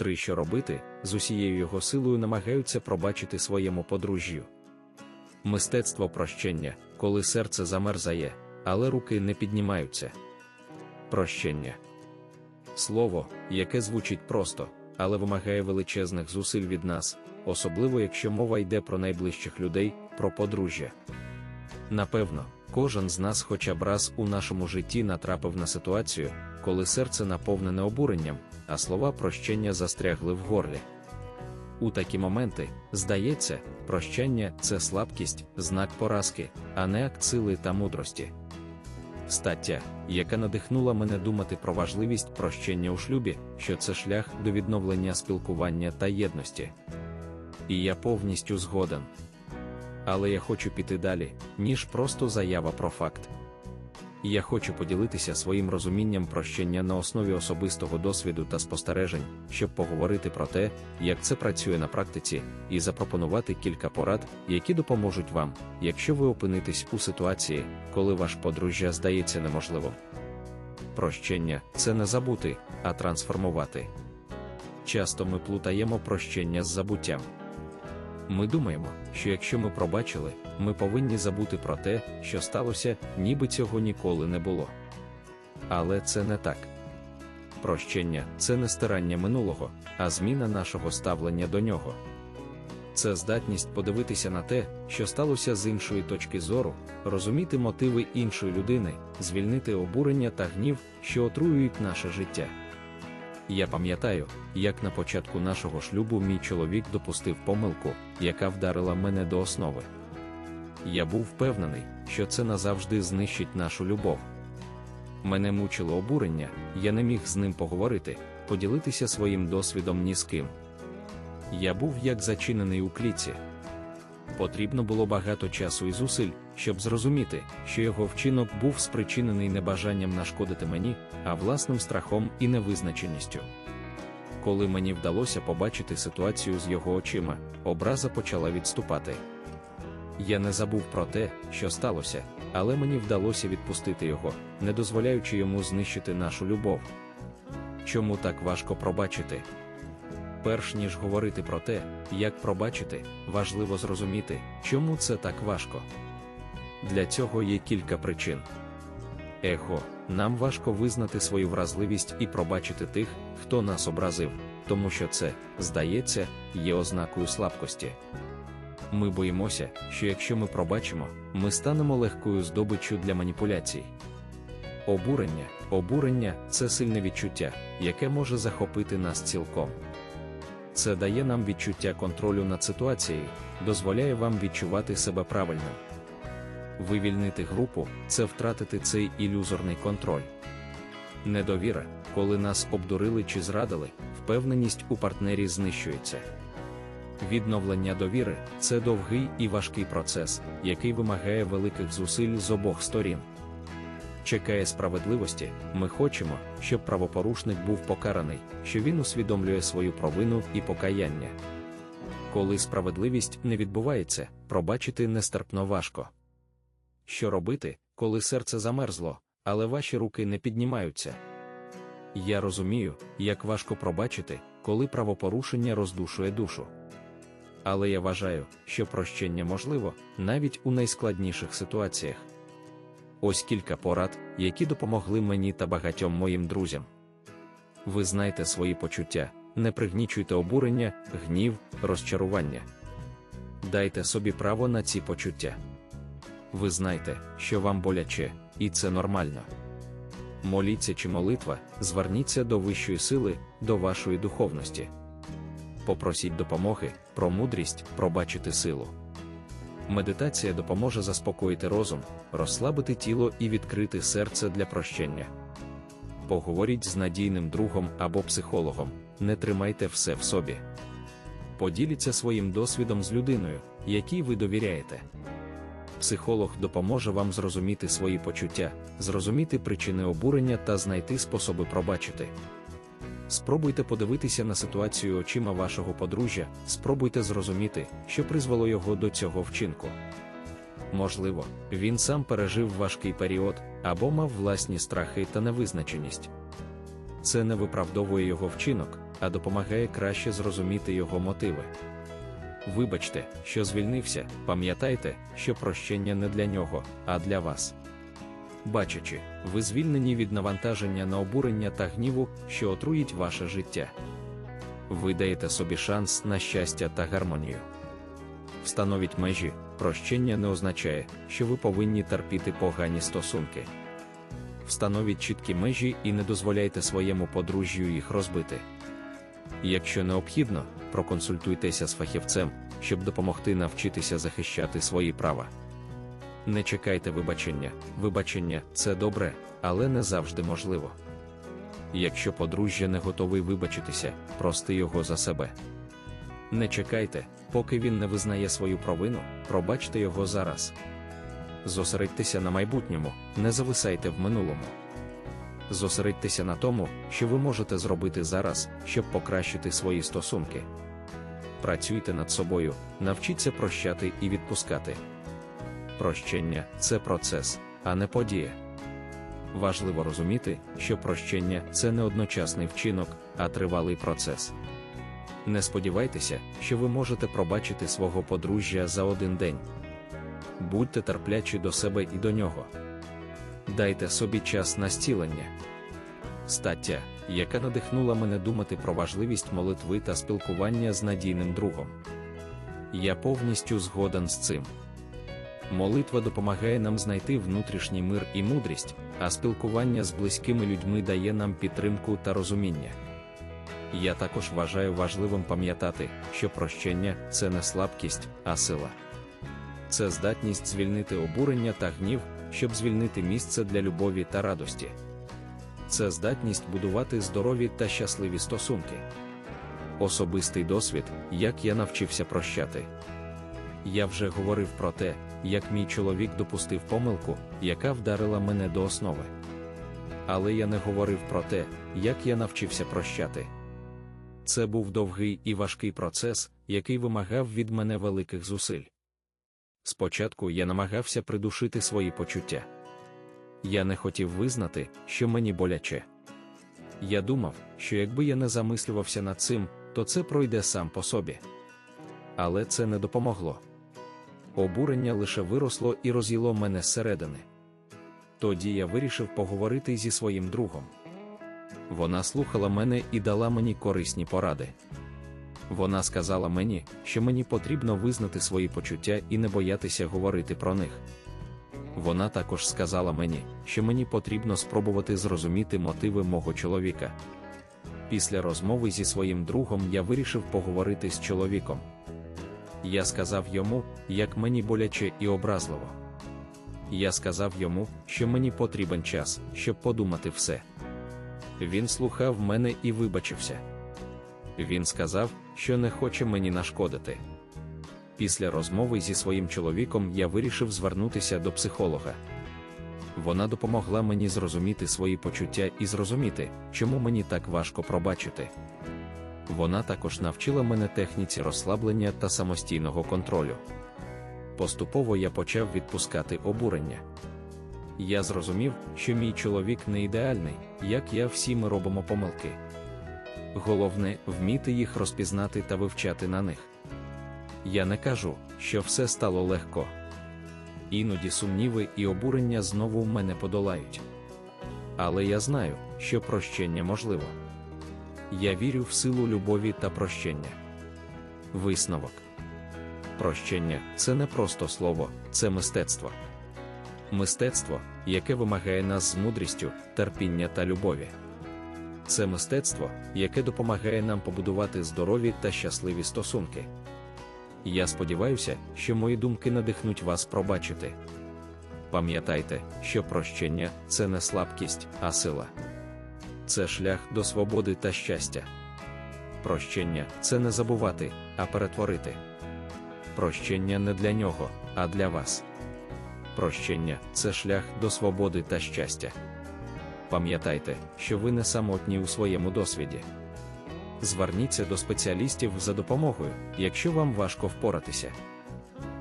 Три що робити, з усією його силою намагаються пробачити своєму подружжю. Мистецтво прощення, коли серце замерзає, але руки не піднімаються. Прощення. Слово, яке звучить просто, але вимагає величезних зусиль від нас, особливо якщо мова йде про найближчих людей, про подружжя. Напевно, кожен з нас хоча б раз у нашому житті натрапив на ситуацію, коли серце наповнене обуренням, а слова прощення застрягли в горлі. У такі моменти, здається, прощання це слабкість, знак поразки, а не акт сили та мудрості. Стаття, яка надихнула мене думати про важливість прощення у шлюбі, що це шлях до відновлення спілкування та єдності. І я повністю згоден. Але я хочу піти далі, ніж просто заява про факт. Я хочу поділитися своїм розумінням прощення на основі особистого досвіду та спостережень, щоб поговорити про те, як це працює на практиці, і запропонувати кілька порад, які допоможуть вам, якщо ви опинитесь у ситуації, коли ваш подружжя здається неможливим. Прощення це не забути, а трансформувати. Часто ми плутаємо прощення з забуттям. Ми думаємо, що якщо ми пробачили, ми повинні забути про те, що сталося, ніби цього ніколи не було. Але це не так. Прощення це не стирання минулого, а зміна нашого ставлення до нього. Це здатність подивитися на те, що сталося з іншої точки зору, розуміти мотиви іншої людини, звільнити обурення та гнів, що отруюють наше життя. Я пам'ятаю, як на початку нашого шлюбу мій чоловік допустив помилку, яка вдарила мене до основи. Я був впевнений, що це назавжди знищить нашу любов. Мене мучило обурення, я не міг з ним поговорити, поділитися своїм досвідом ні з ким. Я був як зачинений у кліці. Потрібно було багато часу і зусиль, щоб зрозуміти, що його вчинок був спричинений не бажанням нашкодити мені, а власним страхом і невизначеністю. Коли мені вдалося побачити ситуацію з його очима, образа почала відступати. Я не забув про те, що сталося, але мені вдалося відпустити його, не дозволяючи йому знищити нашу любов. Чому так важко пробачити? Перш ніж говорити про те, як пробачити, важливо зрозуміти, чому це так важко. Для цього є кілька причин. Его, нам важко визнати свою вразливість і пробачити тих, хто нас образив, тому що це, здається, є ознакою слабкості. Ми боїмося, що якщо ми пробачимо, ми станемо легкою здобиччю для маніпуляцій. Обурення, обурення це сильне відчуття, яке може захопити нас цілком. Це дає нам відчуття контролю над ситуацією, дозволяє вам відчувати себе правильним. Вивільнити групу це втратити цей ілюзорний контроль. Недовіра, коли нас обдурили чи зрадили, впевненість у партнері знищується. Відновлення довіри це довгий і важкий процес, який вимагає великих зусиль з обох сторін. Чекає справедливості, ми хочемо, щоб правопорушник був покараний, що він усвідомлює свою провину і покаяння. Коли справедливість не відбувається, пробачити нестерпно важко. Що робити, коли серце замерзло, але ваші руки не піднімаються? Я розумію, як важко пробачити, коли правопорушення роздушує душу. Але я вважаю, що прощення можливо навіть у найскладніших ситуаціях. Ось кілька порад, які допомогли мені та багатьом моїм друзям. Ви знаєте свої почуття, не пригнічуйте обурення, гнів, розчарування. Дайте собі право на ці почуття. Ви знаєте, що вам боляче, і це нормально. Моліться чи молитва, зверніться до вищої сили, до вашої духовності. Попросіть допомоги, про мудрість, пробачити силу. Медитація допоможе заспокоїти розум, розслабити тіло і відкрити серце для прощення. Поговоріть з надійним другом або психологом, не тримайте все в собі. Поділіться своїм досвідом з людиною, якій ви довіряєте. Психолог допоможе вам зрозуміти свої почуття, зрозуміти причини обурення та знайти способи пробачити. Спробуйте подивитися на ситуацію очима вашого подружжя, спробуйте зрозуміти, що призвело його до цього вчинку. Можливо, він сам пережив важкий період або мав власні страхи та невизначеність. Це не виправдовує його вчинок, а допомагає краще зрозуміти його мотиви. Вибачте, що звільнився, пам'ятайте, що прощення не для нього, а для вас. Бачачи, ви звільнені від навантаження на обурення та гніву, що отруїть ваше життя. Ви даєте собі шанс на щастя та гармонію. Встановіть межі, прощення не означає, що ви повинні терпіти погані стосунки. Встановіть чіткі межі і не дозволяйте своєму подружжю їх розбити. Якщо необхідно, проконсультуйтеся з фахівцем, щоб допомогти навчитися захищати свої права. Не чекайте вибачення, вибачення це добре, але не завжди можливо. Якщо подружжя не готовий вибачитися, прости його за себе. Не чекайте, поки він не визнає свою провину, пробачте його зараз. Зосередьтеся на майбутньому, не зависайте в минулому. Зосередьтеся на тому, що ви можете зробити зараз, щоб покращити свої стосунки. Працюйте над собою, навчіться прощати і відпускати. Прощення це процес, а не подія. Важливо розуміти, що прощення це не одночасний вчинок, а тривалий процес. Не сподівайтеся, що ви можете пробачити свого подружжя за один день. Будьте терплячі до себе і до нього. Дайте собі час на стілення. Стаття, яка надихнула мене думати про важливість молитви та спілкування з надійним другом. Я повністю згоден з цим. Молитва допомагає нам знайти внутрішній мир і мудрість, а спілкування з близькими людьми дає нам підтримку та розуміння. Я також вважаю важливим пам'ятати, що прощення це не слабкість, а сила. Це здатність звільнити обурення та гнів, щоб звільнити місце для любові та радості. Це здатність будувати здорові та щасливі стосунки. Особистий досвід, як я навчився прощати. Я вже говорив про те, як мій чоловік допустив помилку, яка вдарила мене до основи. Але я не говорив про те, як я навчився прощати. Це був довгий і важкий процес, який вимагав від мене великих зусиль. Спочатку я намагався придушити свої почуття. Я не хотів визнати, що мені боляче. Я думав, що якби я не замислювався над цим, то це пройде сам по собі. Але це не допомогло. Обурення лише виросло і роз'їло мене зсередини. Тоді я вирішив поговорити зі своїм другом. Вона слухала мене і дала мені корисні поради. Вона сказала мені, що мені потрібно визнати свої почуття і не боятися говорити про них. Вона також сказала мені, що мені потрібно спробувати зрозуміти мотиви мого чоловіка. Після розмови зі своїм другом я вирішив поговорити з чоловіком. Я сказав йому, як мені боляче і образливо. Я сказав йому, що мені потрібен час, щоб подумати все. Він слухав мене і вибачився. Він сказав, що не хоче мені нашкодити. Після розмови зі своїм чоловіком я вирішив звернутися до психолога. Вона допомогла мені зрозуміти свої почуття і зрозуміти, чому мені так важко пробачити. Вона також навчила мене техніці розслаблення та самостійного контролю. Поступово я почав відпускати обурення. Я зрозумів, що мій чоловік не ідеальний, як я всі ми робимо помилки. Головне вміти їх розпізнати та вивчати на них. Я не кажу, що все стало легко. Іноді сумніви і обурення знову мене подолають. Але я знаю, що прощення можливо. Я вірю в силу любові та прощення. Висновок. Прощення це не просто слово, це мистецтво. Мистецтво, яке вимагає нас з мудрістю, терпіння та любові. Це мистецтво, яке допомагає нам побудувати здорові та щасливі стосунки. Я сподіваюся, що мої думки надихнуть вас пробачити. Пам'ятайте, що прощення це не слабкість, а сила. Це шлях до свободи та щастя. Прощення це не забувати, а перетворити. Прощення не для нього, а для вас. Прощення це шлях до свободи та щастя. Пам'ятайте, що ви не самотні у своєму досвіді. Зверніться до спеціалістів за допомогою, якщо вам важко впоратися.